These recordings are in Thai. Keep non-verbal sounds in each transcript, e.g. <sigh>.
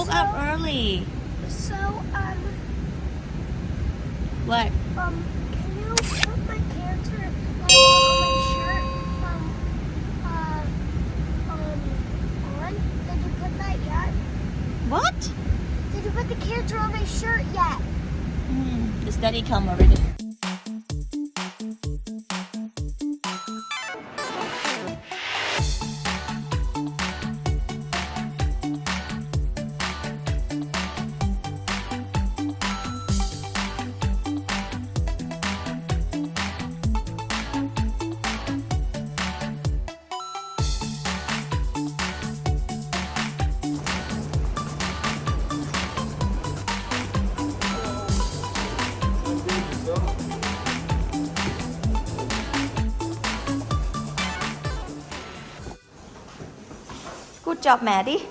woke up early So, um, what um, can you put my character like, on my shirt, um, uh, um, on? Did you put that yet? what Did you put the character on my shirt yet? hmm. does daddy come already Good job, Maddie.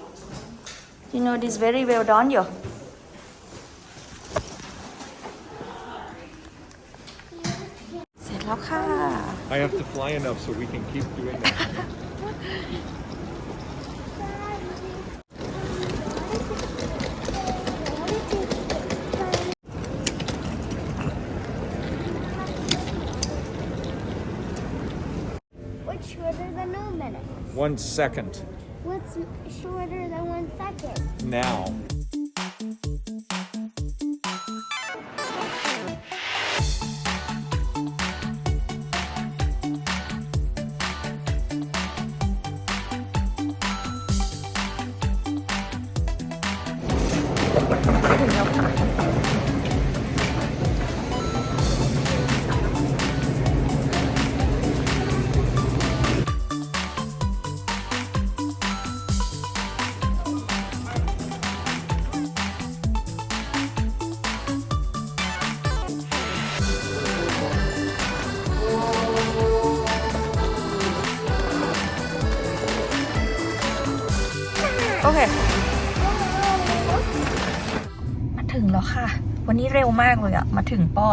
You know this very well don't you? I have to fly enough so we can keep doing that. Which minute? One second. Shorter than one second? Now. อเค มาถึงแล้วค่ะ วันนี้เร็วมากเลยอะมาถึงป้อ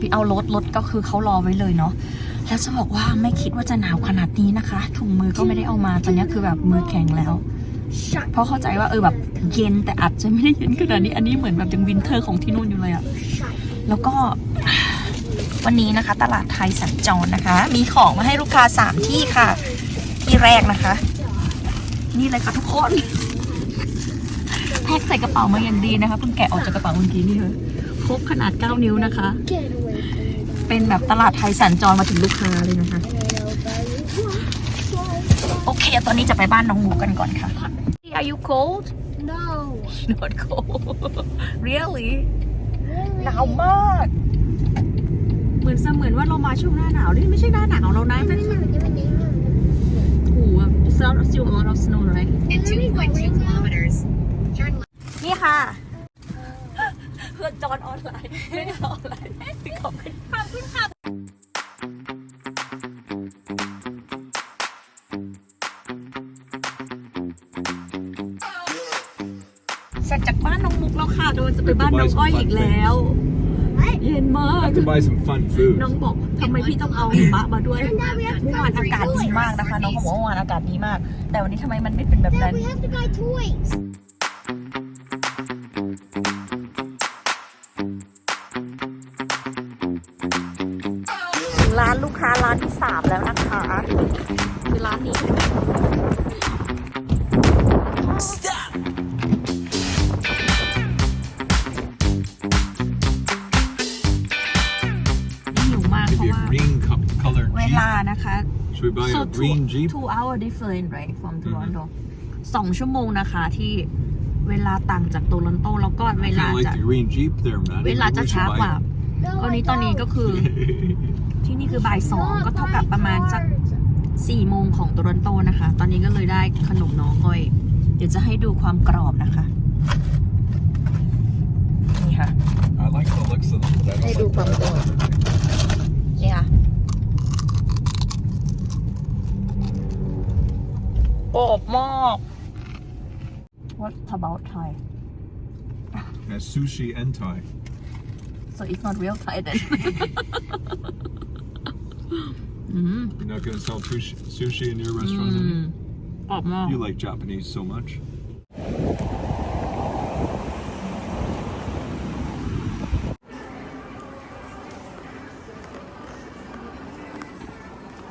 พี่เอารถรถก็คือเขารอไว้เลยเนาะแล้วจะบอกว่าไม่คิดว่าจะหนาวขนาดนี้นะคะ ถุงมือก็ไม่ได้เอามา ตอนนี้คือแบบมือแข็งแล้ว Shut เพราะเข้าใจว่าเออแบบเย็นแต่อาจจะไม่ได้เย็นขนาดนี้ อันนี้เหมือนแบบยังวินเทอร์ของที่นู่นอยู่เลยอะ shut. แล้วก็วันนี้นะคะ ตลาดไทยสัญจรนะคะ มีของมาให้ลูกค้าสามที่ค่ะ ที่แรกนะคะ นี่เลยค่ะทุกคน แพ็คใส่กระเป๋ามาอย่างดีนะคะเพิ่งแกะออกจากกระเป๋าเมื่อกี้นี่เลยครบขนาด 9 นิ้วนะคะ Get away from me. เป็นแบบตลาดไทยสัญจรมาถึงลูกค้าเลยนะคะ โอเค ตอนนี้จะไปบ้านน้องหมูกันก่อนค่ะ Are you cold? No. Not cold. really? Really? หนาวมาก เหมือนเสมือนว่าเรามาช่วงหน้าหนาวนี่ไม่ใช่หน้าหนาวแล้วนะเป็นหูอะ still still a lot of snow right In 2.2 kilometers, turn นี่ค่ะ เพื่อนจอนออนไลน์ไม่ได้ออนไลน์ขอบคุณขอบคุณค่ะเสร็จจากบ้านน้องมุกแล้วค่ะโดนจะไปบ้านน้องอ้อยอีกแล้ว เย็นมาก Have to buy some fun food. น้องบอกทำไมพี่ต้องเอาหิมะมาด้วยเมื่อวานอากาศดีมากนะคะ น้องเขาบอกว่าเมื่อวานอากาศดีมาก แต่วันนี้ทำไมมันไม่เป็นแบบ Dad, นั้น ร้านลูกค้าร้านที่สามแล้วนะคะ คือร้านนี้หิวมากเพ Maybe ราะ a ว่า green co- colored เว Jeep. ลานะคะ Should we buy so a two green Jeep? two hour different right from Toronto สองชั่วโมงนะคะที่เวลาต่างจากโตลอนโตแล้วก็เว I ลา kind of จะ like the green Jeep there, Maddie. เวลา Maybe จะ we ช้า should กว่า buy No, ตอนนี้ I ตอนนี้ don't. ก็คือ ที่นี่คือบ่ายสอง Don't ก็เท่า buy กับประมาณสัก cards. สี่โมงของโตรอนโตนะคะ ตอนนี้ก็เลยได้ขนมน้องอ้อย เดี๋ยวจะให้ดูความกรอบนะคะ นี่ค่ะ I like the looks of them, but I ให้ don't ดู like ความกรอบ นี่ค่ะ กรอบมาก What about Thai Has sushi and Thai. So it's not real Thai then. <laughs> mm-hmm. You're not going to sell sushi in your restaurant, mm. Oh, no. You like Japanese so much.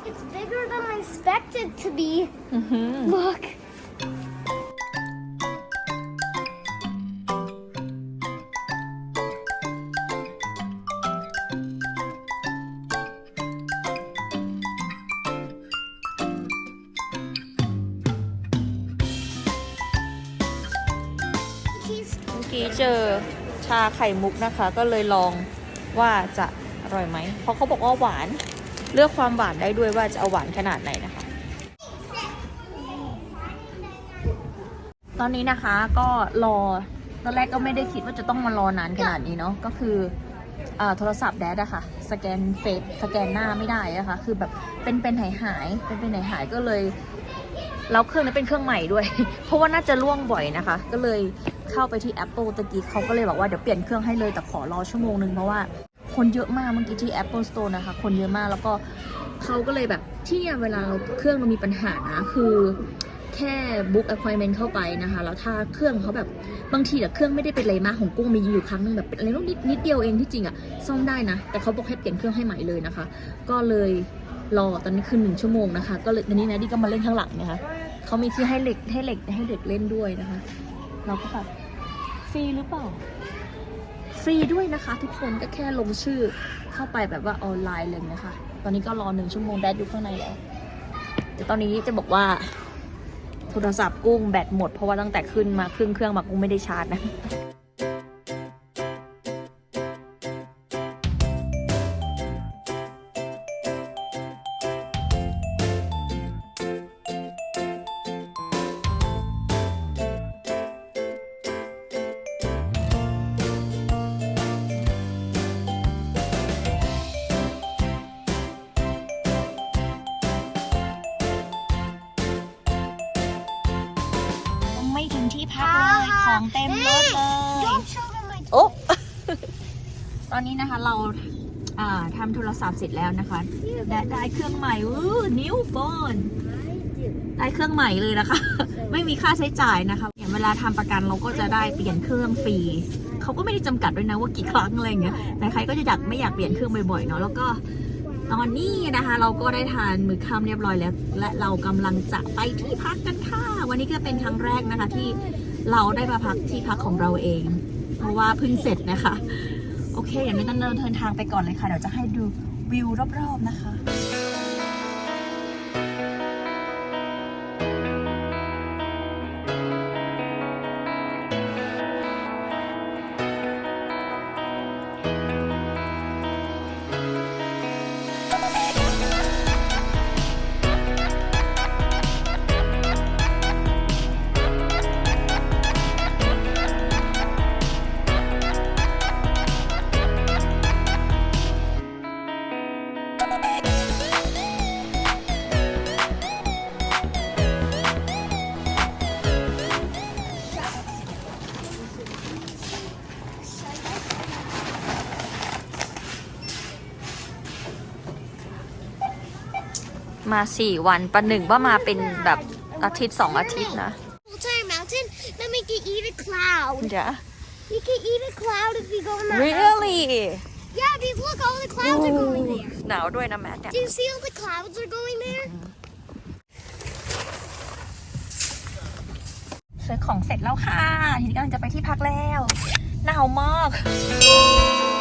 It's bigger than I expected to be. Mm -hmm. Look. ี้เจอชาไข่มุกนะคะ ก็เลยลองว่าจะอร่อยไหม เพราะเขาบอกว่าหวาน เลือกความหวานได้ด้วยว่าจะเอาหวานขนาดไหนนะคะ ตอนนี้นะคะก็รอ ตอนแรกก็ไม่ได้คิดว่าจะต้องมารอนานขนาดนี้เนาะ ก็คือโทรศัพท์แดดอะค่ะ สแกนเฟซสแกนหน้าไม่ได้อะคะ คือแบบเป็นเป็นหายหายๆเป็นเป็นหายหายๆก็เลย แล้วเครื่องนั้นเป็นเครื่องใหม่ด้วย เพราะว่าน่าจะล่วงบ่อยนะคะ ก็เลยเข้าไปที่ Apple ตะกี้เขาก็เลยบอกว่าเดี๋ยวเปลี่ยนเครื่องให้เลยแต่ขอรอชั่วโมงนึงเพราะว่าคนเยอะมากเมื่อกี้ที่ Apple Store นะคะ คนเยอะมากแล้วก็เขาก็เลยแบบที่เนี่ยเวลาเราเครื่องเรามีปัญหานะคือแค่ book appointment เข้าไปนะคะ แล้วถ้าเครื่องเขาแบบบางทีอะเครื่องไม่ได้เป็นอะไรมากของกุ้งมีอยู่ครั้งนึงแบบเป็นอะไรนิดนิดเดียวเองที่จริงอะซ่อมได้นะ แต่เขาบอกให้เปลี่ยนเครื่องให้ใหม่เลยนะคะ ก็เลย รอตอนนี้คือหนึ่งชั่วโมงนะคะ ก็เลยตอนนี้นะดีก็มาเล่นข้างหลังนะคะเขามีที่ให้เด็กให้เด็กให้เด็กเล่นด้วยนะคะ เราก็แบบฟรีหรือเปล่า ฟรีด้วยนะคะ ทุกคนก็แค่ลงชื่อเข้าไปแบบว่าออนไลน์เลยนะคะ ตอนนี้ก็รอหนึ่งชั่วโมงแดดอยู่ข้างในแล้วแต่ตอนนี้จะบอกว่าโทรศัพท์กุ้งแบตหมดเพราะว่าตั้งแต่ขึ้นมาครึ่งเครื่องมากุ้งไม่ได้ชาร์จนะ ที่พักเลยของเต็มรถเลย Don't show them my โอ้ตอนนี้นะคะเราอ่าทำโทรศัพท์เสร็จแล้วนะคะ ได้ได้เครื่องใหม่อู้นิวโฟนได้เครื่องใหม่เลยนะคะ ไม่มีค่าใช้จ่ายนะคะอย่างเวลาทำประกันเราก็จะได้เปลี่ยนเครื่องฟรีเขาก็ไม่ได้จำกัดด้วยนะว่ากี่ครั้งอะไรอย่างเงี้ยแต่ใครก็จะอยากไม่อยากเปลี่ยนเครื่องบ่อยๆเนาะแล้วก็ ตอนนี้นะคะ เราก็ได้ทานมื้อค่ำเรียบร้อยแล้ว และเรากำลังจะไปที่พักกันค่ะ วันนี้ก็เป็นครั้งแรกนะคะ ที่เราได้มาพักที่พักของเราเอง เพราะว่าเพิ่งเสร็จนะคะ โอเคอย่างนี้ต้องเดินทางไปก่อนเลยค่ะ เดี๋ยวจะให้ดูวิวรอบๆนะคะ มาสี่วันประหนึ่งว่ามาเป็นแบบอาทิตย์สองอาทิตย์นะ entire mountain. Then we can eat a cloud. เดี๋ยว We can eat a cloud if we go on that. mountain. really Yeah, because look, all the clouds are going there. หนาวด้วยนะแมทเนี่ย Do you see all the clouds are going there? ซื้อของเสร็จแล้วค่ะ ทีนี้กำลังจะไปที่พักแล้ว หนาวมาก Oh,